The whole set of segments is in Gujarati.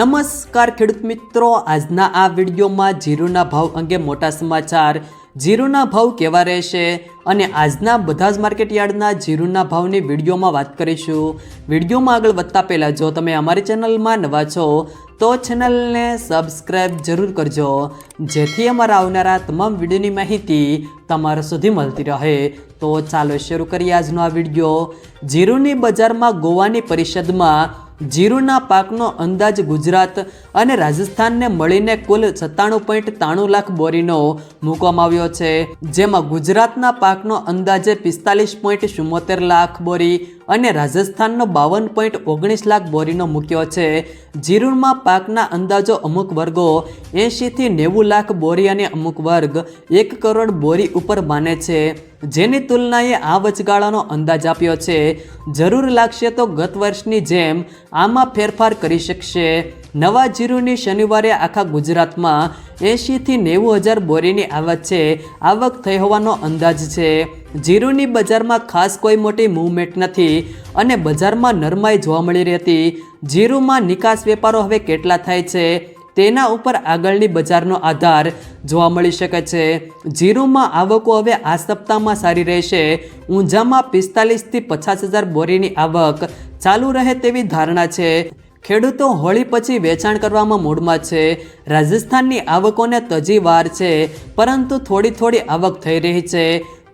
નમસ્કાર ખેડૂત મિત્રો. આજના આ વિડીયોમાં જીરુના ભાવ અંગે મોટા સમાચાર. જીરુના ભાવ કેવા રહેશે અને આજના બધા જ માર્કેટ યાર્ડના જીરુના ભાવની વિડીયોમાં વાત કરીશું. વિડીયોમાં આગળ વધતા પહેલાં જો તમે અમારી ચેનલમાં નવા છો, તો ચેનલને સબસ્ક્રાઈબ જરૂર કરજો. જેથી અમારા આવનારા તમામ વિડીયોની માહિતી તમારા સુધી મળતી રહે. તો ચાલો શરૂ કરીએ આજનો આ વીડિયો. જીરુની બજારમાં ગોવાની પરિષદમાં જીરુના પાકનો અંદાજ ગુજરાત અને રાજસ્થાનને મળીને કુલ સત્તાણું પોઈન્ટ ત્રાણું લાખ બોરીનો મૂકવામાં આવ્યો છે. જેમાં ગુજરાતના પાકનો અંદાજે પિસ્તાલીસ પોઈન્ટ ચુમ્મોતેર લાખ બોરી અને રાજસ્થાનનો બાવન પોઈન્ટ ઓગણીસ લાખ બોરીનો મૂક્યો છે. જીરુમાં પાકના અંદાજો અમુક વર્ગો એંશીથી નેવું લાખ બોરી અને અમુક વર્ગ એક કરોડ બોરી ઉપર માને છે. જેની તુલનાએ આ વચગાળાનો અંદાજ આપ્યો છે. જરૂર લાગશે તો ગત વર્ષની જેમ આમાં ફેરફાર કરી શકશે. નવા જીરુની શનિવારે આખા ગુજરાતમાં એંશીથી નેવું હજાર બોરીની આવક છે. આવક થઈ હોવાનો અંદાજ છે. જીરુની બજારમાં ખાસ કોઈ મોટી મૂવમેન્ટ નથી અને બજારમાં નરમાઈ જોવા મળી રહેતી. જીરુમાં નિકાસ વેપારો હવે કેટલા થાય છે તેના ઉપર આગળની બજારનો આધાર જોવા મળી શકે છે. જીરુમાં આવકો હવે આ સપ્તાહમાં સારી રહેશે. ઊંઝામાં પિસ્તાલીસથી પચાસ હજાર બોરીની આવક ચાલુ રહે તેવી ધારણા છે. ખેડૂતો હોળી પછી વેચાણ કરવામાં મૂડમાં છે. રાજસ્થાનની આવકોને તજી વાર છે, પરંતુ થોડી થોડી આવક થઈ રહી છે.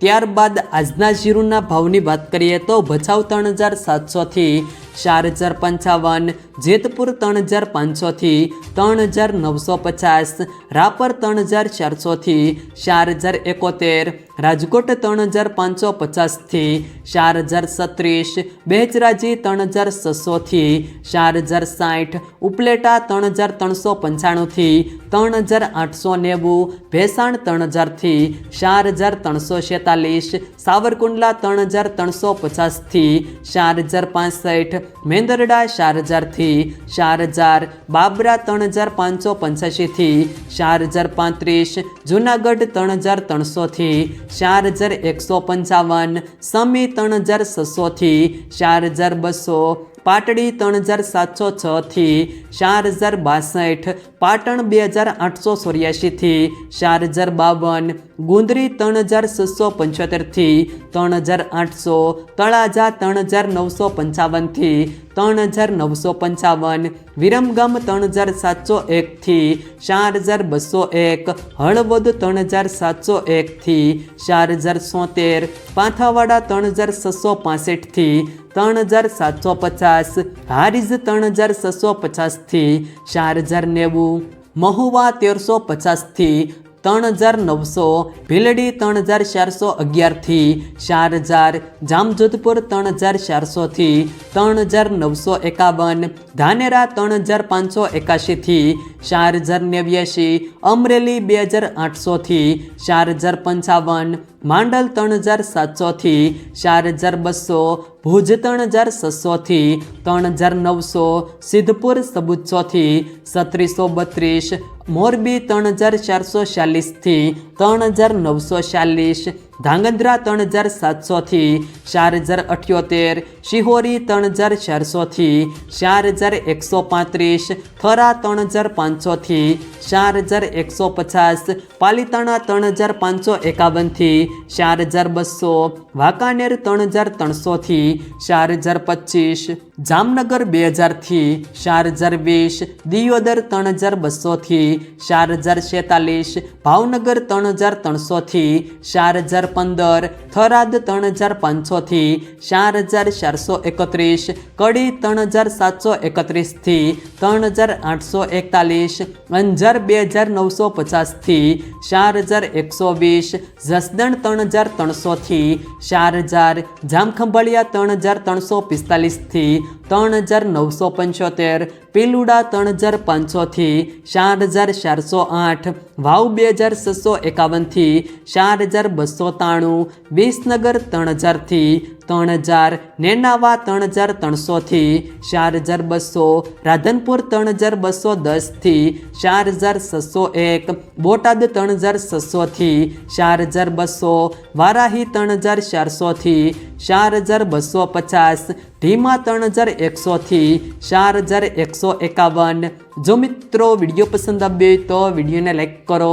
ત્યારબાદ આજના જીરુના ભાવની વાત કરીએ તો ભચાઉ ત્રણ હજાર સાતસોથી ચાર હજાર પંચાવન, જેતપુર ત્રણ હજાર પાંચસોથી ત્રણ હજાર નવસો પચાસ, રાપર ત્રણ હજાર ચારસોથી ચાર હજાર એકોતેર રાજકોટ ત્રણ હજાર પાંચસો પચાસથી ચાર હજાર સત્રીસ બેચરાજી ત્રણ હજાર છસોથી ચાર હજાર સાઠ, ઉપલેટા ત્રણ હજાર ત્રણસો પંચાણુંથી ત્રણ હજાર આઠસો નેવું, ભેસાણ ત્રણ હજારથી ચાર હજાર ત્રણસો છેતાલીસ, સાવરકુંડલા ત્રણ હજાર ત્રણસો પચાસથી ચાર હજાર પાંસઠ, મેંદરડા ચાર હજારથી ચાર હજાર, બાબરા ત્રણ હજાર પાંચસો પંચ્યાસીથી ચાર હજાર પાંત્રીસ, જુનાગઢ ત્રણ હજાર ત્રણસોથી ચાર હજાર એકસો પંચાવન સમી ત્રણ હજાર છસોથી ચાર હજાર બસો પાટડી ત્રણ હજાર સાતસો છથી ચાર હજાર બાસઠ, પાટણ બે હજાર આઠસો ચોર્યાસીથી ચાર હજાર બાવન, ગુંદરી ત્રણ હજાર છસો પંચોતેરથી ત્રણ હજાર આઠસો, તળાજા ત્રણ હજાર નવસો પંચાવનથી ત્રણ હજાર નવસો પંચાવન, વિરમગામ ત્રણ હજાર સાતસો એકથી ચાર હજાર બસો એક, હળવદ ત્રણ હજાર સાતસો એકથી ચાર હજાર સોતેર, પાંથાવાડા ત્રણ હજાર છસો પાસઠથી ત્રણ હજાર સાતસો પચાસ હારીજ ત્રણ હજાર છસો પચાસથી ચાર હજાર નેવું, મહુવા તેરસો પચાસથી ત્રણ હજાર નવસો, ભીલડી ત્રણ હજાર ચારસો અગિયારથી ચાર હજાર જામજોધપુર ત્રણ હજાર ચારસોથી ત્રણ હજાર નવસો એકાવન, ધાનેરા ત્રણ હજાર પાંચસો એકાશીથી ચાર હજાર નેવ્યાશી, અમરેલી બે હજાર આઠસોથી ચાર હજાર પંચાવન, માંડલ ત્રણ હજાર સાતસોથી ચાર હજાર બસો, ભુજ ત્રણ હજાર છસોથી ત્રણ હજાર નવસો, સિદ્ધપુર સબુચ્ચોથી સત્રીસો બત્રીસ મોરબી ત્રણ હજાર ચારસો ચાલીસથી ત્રણ હજાર નવસો ચાલીસ, ધાંગધ્રા ત્રણ હજાર સાતસોથી, ચાર હજાર અઠ્યોતેર, શિહોરી ત્રણ હજાર ચારસોથી, ચાર હજાર એકસો પાંત્રીસ, થરા ત્રણ હજાર પાંચસોથી, ચાર હજાર એકસો પચાસ, પાલીતાણા ત્રણ હજાર પાંચસો એકાવનથી, ચાર હજાર બસો, વાંકાનેર ત્રણ હજાર ત્રણસોથી, ચાર હજાર પચીસ, જામનગર બે હજારથી, ચાર હજાર વીસ, દિયોદર ત્રણ હજાર બસોથી, ચાર હજાર છેતાલીસ, ભાવનગર ત્રણ હજાર ત્રણસોથી ચાર હજાર પંદર, થરાદ ત્રણ હજાર પાંચસોથી ચાર હજાર ચારસો એકત્રીસ, કડી ત્રણ હજાર સાતસો એકત્રીસથી ત્રણ હજાર આઠસો એકતાલીસ, અંજાર બે હજાર નવસો પચાસથી ચાર હજાર એકસો વીસ, જસદણ ત્રણ હજાર ત્રણસોથી ચાર હજાર, જામખંભાળિયા ત્રણ હજાર ત્રણસો પિસ્તાલીસથી ત્રણ હજાર નવસો પંચોતેર, પીલુડા ત્રણ હજાર પાંચસોથી ચાર હજાર ચારસો આઠ, વાવ બે હજાર છસો એકાવન એકાવનથી ચાર હજાર બસો ત્રાણું, વિસનગર ત્રણ હજારથી ત્રણ હજાર, નેનાવા ત્રણ હજાર ત્રણસોથી ચાર હજાર બસો, રાધનપુર ત્રણ હજાર બસો દસથી ચાર હજાર છસો એક, બોટાદ ત્રણ હજાર છસોથી ચાર હજાર બસો, વારાહી ત્રણ હજાર ચારસોથી ચાર હજાર બસો પચાસ, ધીમા ત્રણ હજાર એકસોથી ચાર હજાર એકસો એકાવન. જો મિત્રો વીડિયો પસંદ આવ્યો તો વિડીયોને લાઈક કરો